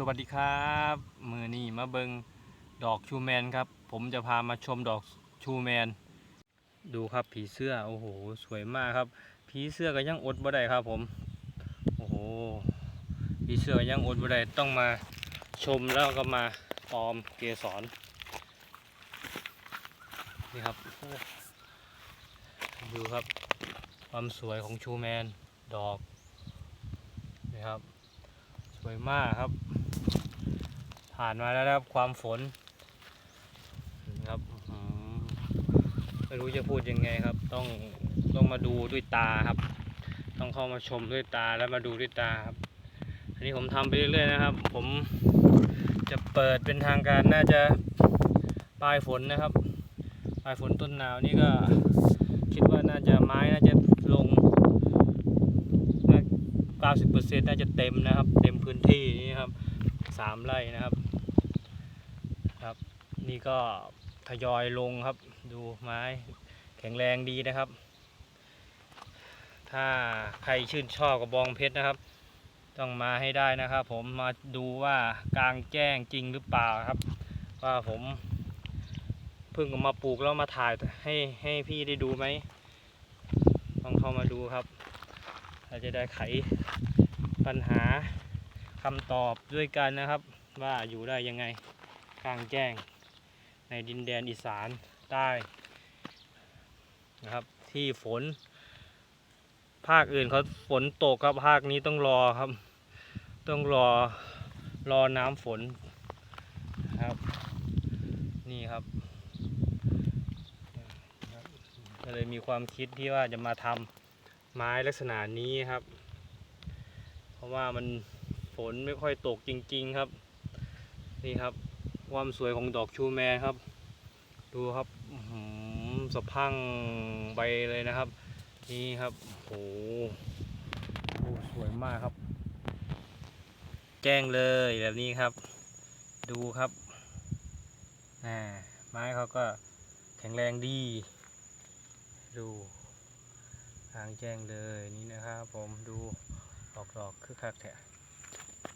สวัสดีครับมือนี่มาเบิงดอกชูแมนครับ ผมจะพามาชมดอกชูแมน ดูครับผีเสื้อโอ้โหสวยมากครับ ผีเสื้อก็ยังอดบ่ได้ครับผมโอ้โหผีเสื้อยังอดบ่ได้ต้องมาชมแล้วก็มาตอมเกสรนี่ครับดูครับ ความสวยของชูแมนดอกนี่ครับ สวยมากครับ ผ่านมาแล้วนะครับความฝนนะครับไม่รู้จะพูดยังไงครับ ต้องต้องมาดูด้วยตาครับ ต้องเข้ามาชมด้วยตาแล้วมาดูด้วยตาครับ อันนี้ผมทำไปเรื่อยๆนะครับ ผมจะเปิดเป็นทางการน่าจะปลายฝนนะครับ ปลายฝนต้นหนาวนี่ก็คิดว่าน่าจะไม้น่าจะลง90%น่าจะเต็มนะครับ เต็มพื้นที่นี่ครับสามไร่นะครับ นี่ก็ทยอยลงครับ ดูไม้แข็งแรงดีนะครับ ถ้าใครชื่นชอบกระบองเพชรนะครับ ต้องมาให้ได้นะครับ ผมมาดูว่ากลางแจ้งจริงหรือเปล่าครับ ว่าผมเพิ่งเอามาปลูกแล้วมาถ่ายให้ให้พี่ได้ดูไหมต้องเข้ามาดูครับเราจะได้ไขปัญหาคำตอบด้วยกันนะครับ ว่าอยู่ได้ยังไงกลางแจ้ง ในดินแดนอีสานใต้นะครับ ที่ฝน ภาคอื่นเขาฝนตกครับภาคนี้ต้องรอครับ ต้องรอรอน้ำฝนครับ นี่ครับก็เลยมีความคิดที่ว่าจะมาทำไม้ลักษณะนี้ครับ เพราะว่ามันฝนไม่ค่อยตกจริง ๆครับ นี่ครับ ความสวยของดอกชูแมครับ ดูครับหือสะพังใบเลยนะครับ นี่ครับโอ้โหสวยมากครับ แจ้งเลยแบบนี้ครับ ดูครับอ่าไม้เขาก็แข็งแรงดี ดูทางแจ้งเลยนี่นะครับผมดูออกดอกคือคักแท้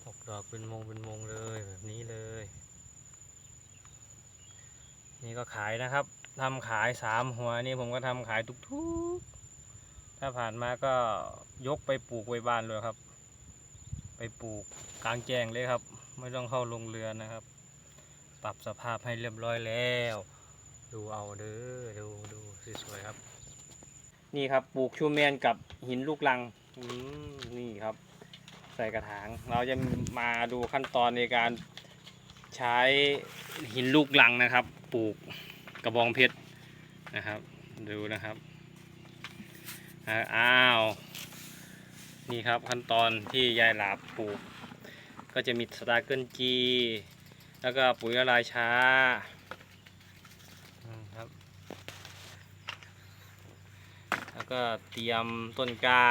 ออกดอกเป็นมงเป็นมงเลยแบบนี้เลย นี่ก็ขายนะครับทำขายสามหัวนี่ผมก็ทำขายทุกๆ ถ้าผ่านมาก็ยกไปปลูกไว้บ้านเลยครับ ไปปลูกกลางแจ้งเลยครับ ไม่ต้องเข้าโรงเรือนนะครับ ปรับสภาพให้เรียบร้อยแล้ว ดูเอาเด้อดูดูสวยๆครับ นี่ครับปลูกชูแมนกับหินลูกลังอืมนี่ครับ ใส่กระถางเราจะมาดูขั้นตอนในการใช้หินลูกลังนะครับ ปลูกกระบองเพชรนะครับ ดูนะครับอ้าวนี่ครับขั้นตอนที่ยายหลาบปลูก ก็จะมีสตาร์เกิลจีแล้วก็ปุ๋ยละลายช้าครับ แล้วก็เตรียมต้นกล้า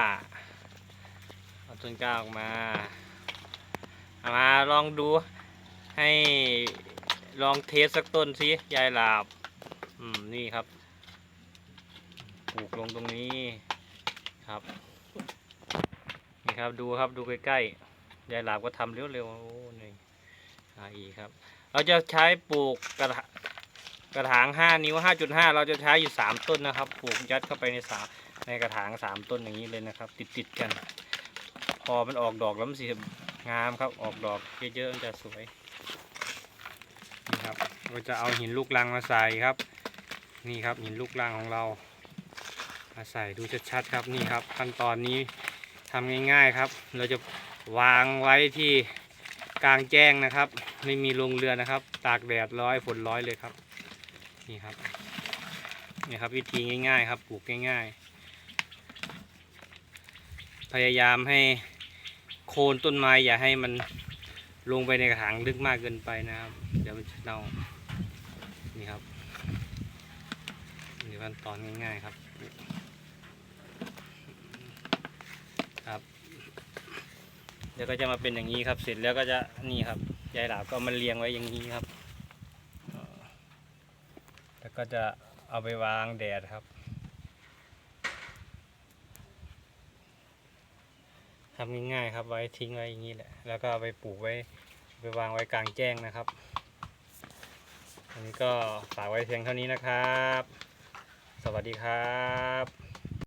เอาต้นกล้าออกมาเอามาลองดูให้ ลองเทสสักต้นสิยายหลาบ อืมนี่ครับ ปลูกลงตรงนี้ครับ นี่ครับดูครับดูใกล้ๆยายหลาบก็ทำเร็วๆโอ้นี่อ่าอีกครับ เราจะใช้ปลูกกระถกระถางห้านิ้วห้าจุดห้าเราจะใช้อยู่สามต้นนะครับ ปลูกยัดเข้าไปในสาในกระถางสามต้นอย่างนี้เลยนะครับ ติดๆกัน พอมันออกดอกแล้วมันสีงามครับ ออกดอกเยอะๆมันจะสวย เราจะเอาหินลูกรังมาใส่ครับ นี่ครับหินลูกรังของเรามาใส่ดูชัดๆครับนี่ครับ ขั้นตอนนี้ทำง่ายๆครับ เราจะวางไว้ที่กลางแจ้งนะครับ ไม่มีโรงเรือนนะครับ ตากแดดร้อยฝนร้อยเลยครับ นี่ครับนี่ครับวิธีง่ายๆครับปลูกง่ายๆ พยายามให้โคนต้นไม้อย่าให้มันลงไปในกระถางลึกมากเกินไปนะครับ เดี๋ยวมันจะเน่า นี่ครับนี่ขั้นตอนง่ายๆครับ ครับ เดี๋ยวก็จะมาเป็นอย่างนี้ครับ เสร็จแล้วก็จะนี่ครับยายหลาบก็เอามาเรียงไว้อย่างนี้ครับ แล้วก็จะเอาไปวางแดดครับทำง่ายๆครับไว้ทิ้งไว้อย่างนี้แหละ แล้วก็เอาไปปลูกไว้ไปวางไว้กลางแจ้งนะครับันนี้ก็ฝากไว้เพียงเท่านี้นะครับ สวัสดีครับ